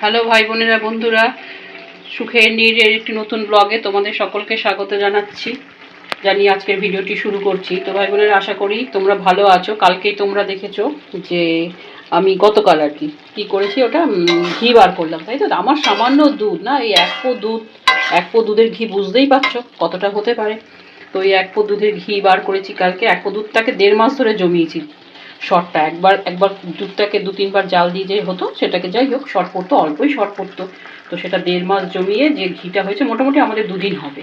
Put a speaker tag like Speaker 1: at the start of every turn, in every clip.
Speaker 1: Hello ভাই বোনেরা, বন্ধুরা। সুখের নীরের একটি নতুন ব্লগে তোমাদের সকলকে স্বাগত জানাচ্ছি। জানি আজকের ভিডিওটি শুরু করছি। তো ভাই বোনেরা, আশা করি তোমরা ভালো আছো। কালকেই তোমরা দেখেছ যে আমি গতকাল আর কি, কী করেছি ওটা? ঘি বার করলাম, তাই তো? আমার সামান্য দুধ, না? এই এক পো দুধ, এক পো দুধের ঘি বুঝতেই পারছ কতটা হতে পারে। তো এই এক পো দুধের ঘি বার করেছি কালকে। এক পো দুধটাকে দেড় মাস ধরে জমিয়েছি। শর্টটা একবার একবার দুধটাকে দু তিনবার জাল দিয়ে যে হতো, সেটাকে যাই হোক শর্ট পড়তো, অল্পই শর্ট পড়তো। তো সেটা দেড় মাস জমিয়ে যে ঘিটা হয়েছে, মোটামুটি আমাদের দুদিন হবে।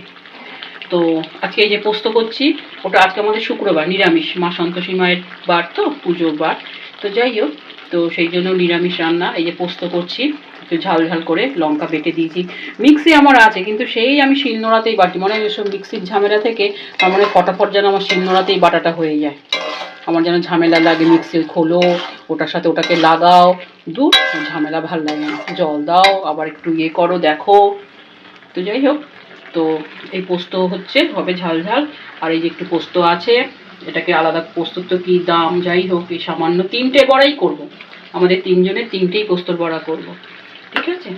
Speaker 1: তো আজকে এই যে পোস্ত করছি, ওটা আজকে আমাদের শুক্রবার, নিরামিষ। মা সন্তোষী মায়ের বার তো, পুজোর বার। তো যাই হোক, তো সেই জন্য নিরামিষ রান্না, এই যে পোস্ত করছি, একটু ঝাল ঝাল করে লঙ্কা বেটে দিয়েছি। মিক্সি আমার আছে, কিন্তু সেই আমি শিলনোড়াতেই বাটি, মনে এসব মিক্সির ঝামেলা থেকে আমার মনে ফটাফট যেন আমার শিলনোড়াতেই বাটাটা হয়ে যায়। আমার যেন ঝামেলা লাগে মিক্সি খোলো, ওটার সাথে ওটাকে লাগাও। দূর, ঝামেলা ভালো লাগে না। জল দাও, আবার একটু ইয়ে করো, দেখো। তো যাই হোক, তো এই পোস্ত হচ্ছে, হবে ঝাল ঝাল। আর এই যে একটু পোস্ত আছে, এটাকে আলাদা পোস্তর তো কী দাম? যাই হোক, এই সামান্য তিনটে বড়াই করব। আমাদের তিনজনের তিনটেই পোস্তর বড়া করব। ঠিক আছে?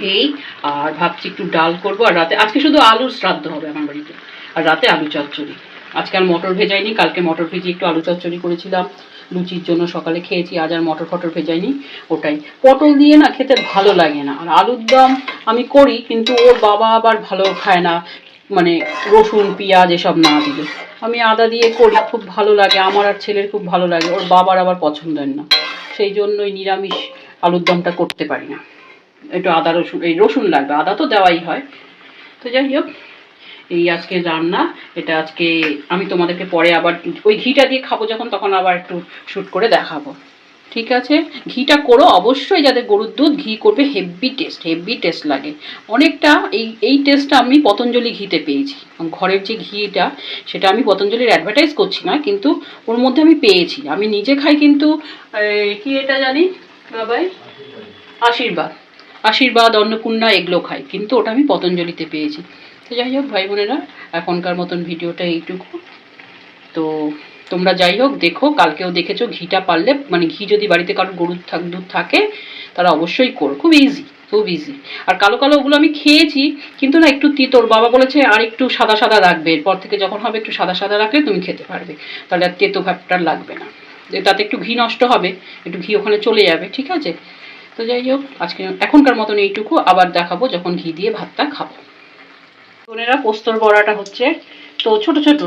Speaker 1: এই, আর ভাবছি একটু ডাল করব, আর রাতে, আজকে শুধু আলুর শ্রাদ্ধ হবে আমার বাড়িতে। আর রাতে আলু চচ্চড়ি। আজকে আর মটর ভেজাইনি, কালকে মটর ভেজে একটু আলু চচ্চড়ি করেছিলাম। লুচির জন্য সকালে খেয়েছি, আজ আর মটর ফটর ভেজাইনি, ওটাই। পটল দিয়ে না খেতে ভালো লাগে না। আর আলুর দম আমি করি, কিন্তু ওর বাবা আবার ভালো খায় না। মানে রসুন, পেঁয়াজ এসব না দিলে। আমি আদা দিয়ে করি, খুব ভালো লাগে। আমার আর ছেলের খুব ভালো লাগে। ওর বাবার আবার পছন্দের না। সেই জন্যই নিরামিষ আলুর দমটা করতে পারি না। একটু আদা রসুন, এই রসুন লাগবে, আদা তো দেওয়াই হয়। তো যাই হোক। এই আজকে রান্না, এটা আজকে আমি তোমাদেরকে পরে আবার ওই ঘিটা দিয়ে খাব যখন, তখন আবার একটু শ্যুট করে দেখাবো। ঠিক আছে? ঘিটা করো, অবশ্যই যাদের গরুর দুধ, ঘি করবে হেভি টেস্ট হেভি টেস্ট লাগে। অনেকটা এই এই টেস্টটা আমি পতঞ্জলি ঘিতে পেয়েছি। ঘরের যে ঘিটা, সেটা আমি পতঞ্জলির অ্যাডভার্টাইজ করছি না, কিন্তু ওর মধ্যে আমি পেয়েছি। আমি নিজে খাই কিন্তু কি এটা জানি? বাবাই? আশীর্বাদ। আশীর্বাদ, অন্নপূর্ণা এগুলো খাই, কিন্তু ওটা আমি পতঞ্জলিতে পেয়েছি। তো যাই হোক, ভাই বোনেরা, এখনকার মতন ভিডিওটা এইটুকু। তো তোমরা যাই হোক, দেখো, কালকেও দেখেছ, ঘিটা পারলে মানে ঘি যদি বাড়িতে কারোর গরুর থাক, দুধ থাকে তারা অবশ্যই করো। খুব ইজি খুব ইজি আর কালো কালো ওগুলো আমি খেয়েছি, কিন্তু না, একটু তিতোর বাবা বলেছে, আর একটু সাদা সাদা রাখবে। এরপর থেকে যখন হবে, একটু সাদা সাদা রাখলে তুমি খেতে পারবে। তাহলে আর তেতো ভাবটা লাগবে না। তাতে একটু ঘি নষ্ট হবে, একটু ঘি ওখানে চলে যাবে, ঠিক আছে? তো যাই হোক, আজকে এখনকার মতন এইটুকু। আবার দেখাবো যখন ঘি দিয়ে ভাতটা খাব। বোনেরা পোস্তর বড়াটা হচ্ছে। তো ছোট ছোট,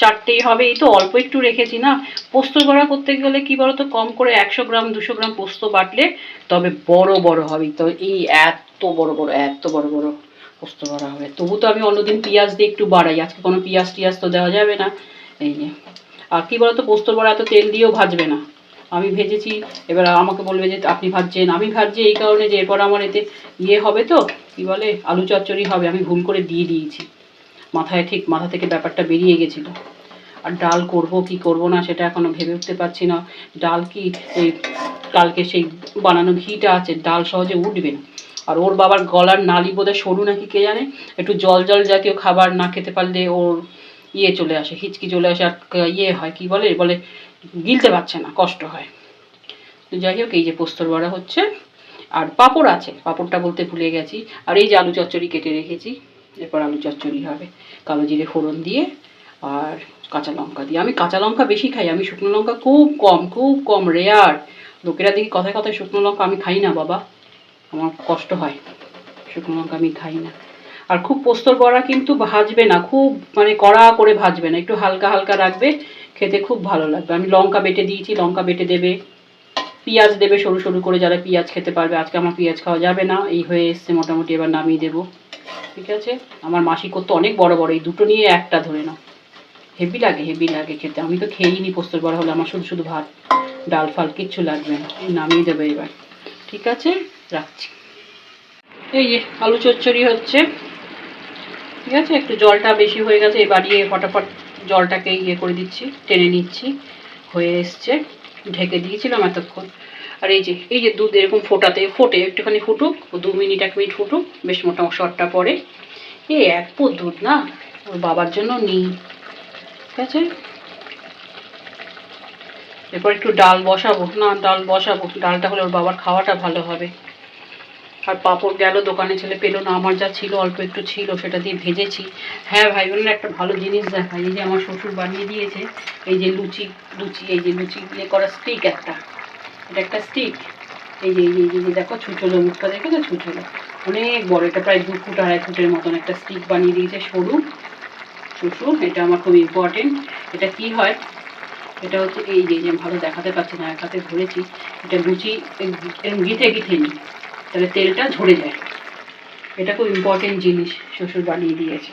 Speaker 1: চারটেই হবে, এই তো অল্প একটু রেখেছি না। পোস্তর বড়া করতে গেলে কি বলতো, কম করে একশো গ্রাম, দুশো গ্রাম পোস্ত বাটলে তবে বড় বড় হবে। তো এই এত বড় বড়, এত বড় বড় পোস্ত বড়া হবে। তবু তো আমি অন্যদিন পেঁয়াজ দিয়ে একটু বাড়াই। আজকে কোনো পেঁয়াজ টিয়াজ তো দেওয়া যাবে না। এই যে। আর কি বলতো, পোস্তর বড়া এত তেল দিয়েও ভাজবে না। আমি ভেজেছি, এবার আমাকে বলবে যে আপনি ভাজছেন। আমি ভাজছি এই কারণে যে এরপর আমার এতে ইয়ে হবে তো কি বলে? আলু চচ্চড়ি হবে, আমি ভুল করে দিয়ে দিয়েছি। মাথায় ঠিক, মাথা থেকে ব্যাপারটা বেরিয়ে গেছিল। আর ডাল করব কি করব না সেটা এখনও ভেবে উঠতে পারছি না। ডাল কি এই কালকে সেই বানানো ঘিটা আছে, ডাল সহজে উঠবে না। আর ওর বাবার গলার নালি বোধহয় সরু নাকি কে জানে? একটু জল জল জাতীয় খাবার না খেতে পারলে ওর ইয়ে চলে আসে, হিচকি চলে আসে, আর ইয়ে হয়, কি বলে? বলে গিলতে পারছে না, কষ্ট হয়। যাই হোক, এই যে পোস্তর বড়া হচ্ছে। আর পাঁপড় আছে, পাঁপড়টা বলতে ভুলে গেছি। আর এই যে আলু চচ্চড়ি কেটে রেখেছি, এরপর আলু চচ্চড়ি হবে। কালো জিরে ফোড়ন দিয়ে আর কাঁচা লঙ্কা দিয়ে। আমি কাঁচা লঙ্কা বেশি খাই, আমি শুকনো লঙ্কা খুব কম খুব কম রেয়ার লোকেরা দেখি কথায় কথায় শুকনো লঙ্কা আমি খাই না, বাবা। আমার কষ্ট হয়, শুকনো লঙ্কা আমি খাই না। আর খুব পোস্তর বড়া কিন্তু ভাজবে না, খুব মানে কড়া করে ভাজবে না। একটু হালকা হালকা রাখবে, খেতে খুব ভালো লাগবে। আমি লঙ্কা বেটে দিয়েছি, লঙ্কা বেটে দেবে। পেঁয়াজ দেবে সরু সরু করে যারা পেঁয়াজ খেতে পারবে, আজকে আমার পেঁয়াজ খাওয়া যাবে না, এই হয়ে এসছে মোটামুটি এবার নামিয়ে দেবো। ঠিক আছে? আমার মাসি করতো অনেক বড় বড়, এই দুটো নিয়ে একটা ধরে নাও। হেভি লাগে হেভি লাগে খেতে। আমি তো খেয়েই নি পোস্তর বড়া হলে, আমার শুধু শুধু ভাত, ডাল ফাল কিচ্ছু লাগবে না। নামিয়ে দেবে এবার। ঠিক আছে? রাখছি। এই যে, আলু চচ্চড়ি হচ্ছে। ঠিক আছে? একটু জলটা বেশি হয়ে গেছে, এবার ইয়ে ফটাফট জলটাকে ইয়ে করে দিচ্ছি, টেনে নিচ্ছি। হয়ে এসছে। ঢেকে দিয়েছিলাম এতক্ষণ। আর এই যে এই যে দুধ এরকম ফোটাতে, ফোটে, একটুখানি ফুটুক দু মিনিট, এক মিনিট ফুটুক, বেশ মোটা শটটা পরে এই এক পো দুধ না? ওর বাবার জন্য নিই। ঠিক আছে? এরপর একটু ডাল বসাবো। না, ডাল বসাবো। ডালটা হলে ওর বাবার খাওয়াটা ভালো হবে। আর পাঁপড় গেল, দোকানে ছেলে পেল না, আমার যা ছিল, অল্প একটু ছিল, সেটা দিয়ে ভেজেছি। হ্যাঁ ভাই, বোনের একটা ভালো জিনিস দেখাই। এই যে আমার শ্বশুর বানিয়ে দিয়েছে, এই যে লুচি লুচি, এই যে লুচি দিয়ে করা স্টিক একটা। এটা একটা স্টিক এই যে, এই যে- দেখো ছুচলো মুখটা দেখে তো ছুচলো অনেক বড়, এটা প্রায় দু ফুট, আড়াই ফুটের মতন একটা স্টিক বানিয়ে দিয়েছে সরু। শ্বশুর এটা আমার খুব ইম্পর্টেন্ট এটা কি হয়? এটা হচ্ছে এই যে যে, ভালো দেখাতে পারছি না, এক হাতে ধরেছি। এটা লুচি এরকম গিথে গিথে নিই তাহলে তেলটা ঝরে যায়। এটা খুব ইম্পর্টেন্ট জিনিস শ্বশুর বানিয়ে দিয়েছে।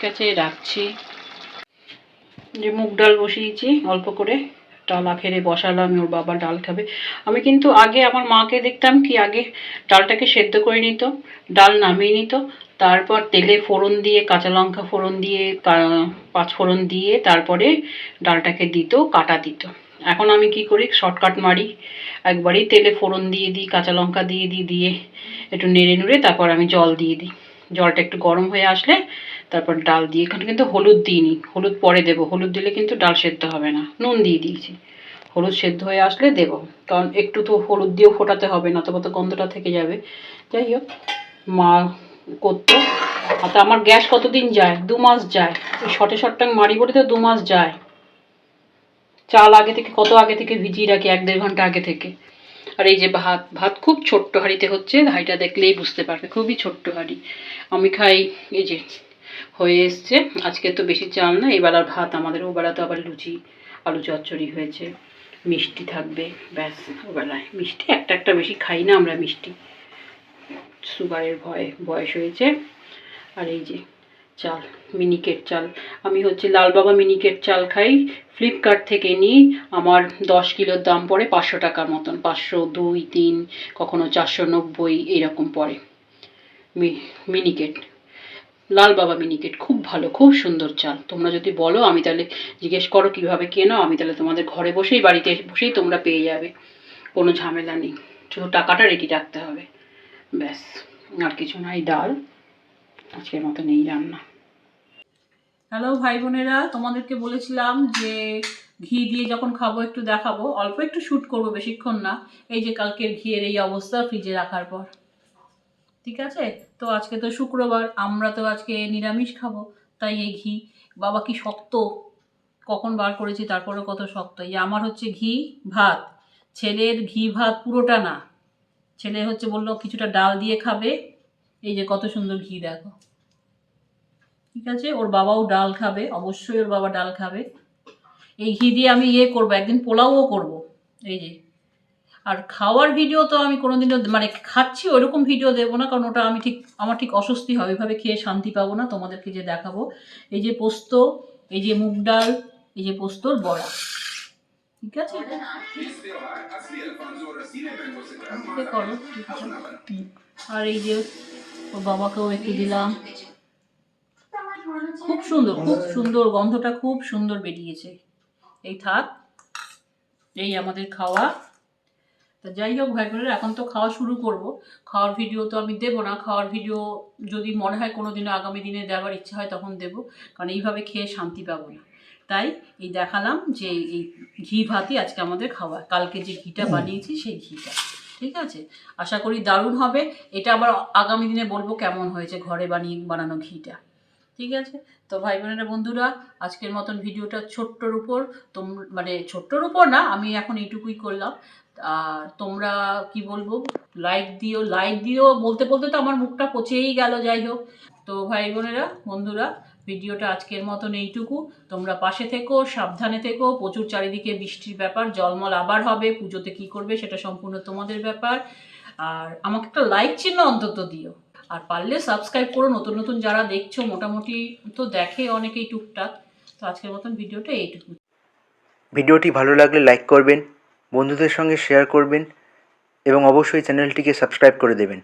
Speaker 1: ঠিক আছে, রাখছি। যে, মুগ ডাল বসিয়েছি, অল্প করে। ডাল আখেরে বসালাম ওর বাবা ডাল খাবে। আমি কিন্তু আগে আমার মাকে দেখতাম কি আগে ডালটাকে সেদ্ধ করে নিত, ডাল নামিয়ে নিত, তারপর তেলে ফোড়ন দিয়ে, কাঁচা লঙ্কা ফোড়ন দিয়ে পাঁচ ফোড়ন দিয়ে, তারপরে ডালটাকে দিত, কাটা দিত। এখন আমি কি করি, শর্টকাট মারি, একবারই তেলে ফোড়ন দিয়ে দিই, কাঁচা লঙ্কা দিয়ে দিই, দিয়ে একটু নেড়ে নুড়ে তারপর আমি জল দিয়ে দিই। জলটা একটু গরম হয়ে আসলে তারপর ডাল দিয়ে, এখানে কিন্তু হলুদ দিইনি। হলুদ পরে দেবো। হলুদ দিলে কিন্তু ডাল সেদ্ধ হবে না। নুন দিয়ে দিয়েছি। হলুদ সেদ্ধ হয়ে আসলে দেবো। কারণ একটু তো হলুদ দিয়েও ফোটাতে হবে না তবে তো গন্ধটা থেকে যাবে। যাই হোক, মা করতো। আর তা আমার গ্যাস কতদিন যায়? দু মাস যায়। ওই শটে শটটা মারি বলে তো দু মাস যায়। চাল আগে থেকে, কত আগে থেকে ভিজিয়ে রাখি? এক দেড় ঘণ্টা আগে থেকে। আর এই যে ভাত ভাত খুব ছোট্ট হাঁড়িতে হচ্ছে। হাঁড়িটা দেখলেই বুঝতে পারবে। খুবই ছোট্ট হাঁড়ি। আমি খাই, এই যে হয়ে এসছে। আজকে তো বেশি চাল না এবেলার ভাত আমাদের ওবেলা তো আবার লুচি, আলু চচ্চড়ি হয়েছে। মিষ্টি থাকবে, ব্যাস, ওবেলায়। মিষ্টি, একটা একটা বেশি খাই না আমরা মিষ্টি। সুগারের ভয়, বয়স হয়েছে। আর এই যে চাল, মিনিকেট চাল। আমি হচ্ছে লাল বাবা মিনিকেট চাল খাই, ফ্লিপকার্ট থেকে নিই। আমার দশ কিলোর দাম পড়ে পাঁচশো টাকার মতন। পাঁচশো দুই, তিন, কখনো চারশো নব্বই, এরকম পড়ে। মিনিকেট। লাল বাবা মিনিকেট, খুব ভালো, খুব সুন্দর চাল। তোমরা যদি বলো, আমি তাহলে জিজ্ঞেস করো কীভাবে কেনো, আমি তাহলে তোমাদের ঘরে বসেই, বাড়িতে বসেই তোমরা পেয়ে যাবে। কোনো ঝামেলা নেই। শুধু টাকাটা রেডি রাখতে হবে। ব্যাস, আর কিছু নাই, ডাল। আজকের মতো নেই রান্না। হ্যালো ভাই বোনেরা, তোমাদেরকে বলেছিলাম যে ঘি দিয়ে যখন খাব, একটু দেখাবো। অল্প একটু শ্যুট করব, বেশিক্ষণ না। এই যে কালকের ঘিয়ের এই অবস্থা ফ্রিজে রাখার পর। ঠিক আছে? তো আজকে তো শুক্রবার, আমরা তো আজকে নিরামিষ খাব, তাই এই ঘি। বাবা কি শক্ত? কখন বার করেছি তারপরে কত শক্ত। এই আমার হচ্ছে ঘি, ভাত। ছেলের ঘি, ভাত পুরোটা না। ছেলে হচ্ছে বলল কিছুটা ডাল দিয়ে খাবে। এই যে কত সুন্দর ঘি দেখো। ঠিক আছে? ওর বাবাও ডাল খাবে, অবশ্যই ওর বাবা ডাল খাবে। এই ঘি দিয়ে আমি ইয়ে করব, একদিন পোলাওও করব। এই যে আর খাওয়ার ভিডিও তো আমি কোনোদিনও মানে খাচ্ছি, ওরকম ভিডিও দেবো না, কারণ ওটা আমি ঠিক আমার ঠিক অস্বস্তি হবে। এভাবে খেয়ে শান্তি পাবো না, তোমাদেরকে যে দেখাবো। এই যে পোস্ত, এই যে মুগ ডাল, এই যে পোস্তর বড়া। ঠিক আছে। আর এই যে ওর বাবাকেও একটু দিলাম। খুব সুন্দর খুব সুন্দর গন্ধটা খুব সুন্দর বেরিয়েছে। এই থাক, এই আমাদের খাওয়া। তো যাই হোক ভাই বোনেরা এখন তো খাওয়া শুরু করব। খাওয়ার ভিডিও তো আমি দেবো না। খাওয়ার ভিডিও যদি মনে হয় কোনো দিনও আগামী দিনে দেওয়ার ইচ্ছা হয় তখন দেবো। কারণ এইভাবে খেয়ে শান্তি পাবো না। তাই এই দেখালাম যে এই ঘি ভাতই আজকে আমাদের খাওয়া। কালকে যে ঘিটা বানিয়েছি সেই ঘিটা। ঠিক আছে? আশা করি দারুণ হবে। এটা আবার আগামী দিনে বলব কেমন হয়েছে ঘরে বানিয়ে বানানো ঘিটা। ঠিক আছে? তো ভাই বোনেরা বন্ধুরা, আজকের মতন ভিডিওটা ছোট্টর উপর, তোম মানে ছোট্টর উপর না, আমি এখন এইটুকুই করলাম। আর তোমরা কি বলব? লাইক দিও লাইক দিও, বলতে বলতে তো আমার মুখটা পচেই গেল, যাই হোক। তো ভাই বোনেরা বন্ধুরা, ভিডিওটা আজকের মতন এইটুকু। তোমরা পাশে থেকো, সাবধানে থেকো, প্রচুর চারিদিকে বৃষ্টির ব্যাপার, জলমল আবার হবে, পুজোতে কি করবে সেটা সম্পূর্ণ তোমাদের ব্যাপার। আর আমাকে একটা লাইক চিহ্ন অন্তত দিও। আর পারলে সাবস্ক্রাইব করো, নতুন নতুন যারা দেখছ, মোটামুটি তো দেখে অনেকেই টুকটাক। তো আজকের মতন ভিডিওটা এইটুকু।
Speaker 2: ভিডিওটি ভালো লাগলে লাইক করবেন, বন্ধুদের সঙ্গে শেয়ার করবেন এবং অবশ্যই চ্যানেলটিকে সাবস্ক্রাইব করে দেবেন।